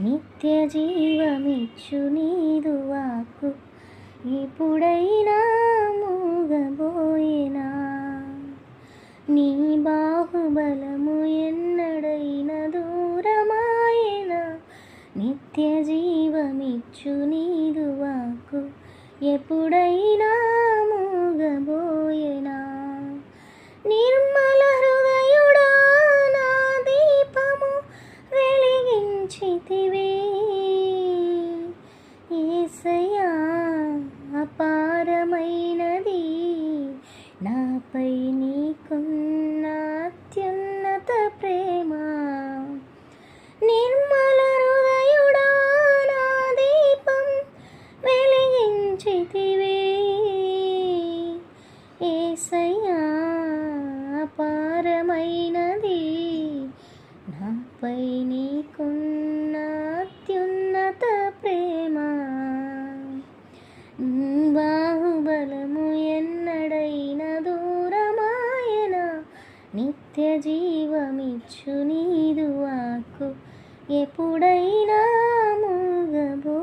నిత్య జీవమిచ్చు నీదు వాక్కు. ఇప్పుడైనా మూగబోయినా? నీ బాహుబలము ఎన్నడైన దూరమాయన? నిత్య జీవమిచ్చు నీదు వాక్కు. ఎప్పుడైనా వెలిగించితివే ఏసయా అపారమైనది. నాపై నీకున్న అత్యున్నత ప్రేమ. నిర్మల హృదయుడా నా దీపం వెలిగించితివే. ఏసయా అపారమైనది. నాపై నీకున్న నిత్య జీవమిచ్చు నీదు ఆకు. ఎప్పుడైనా మూగబో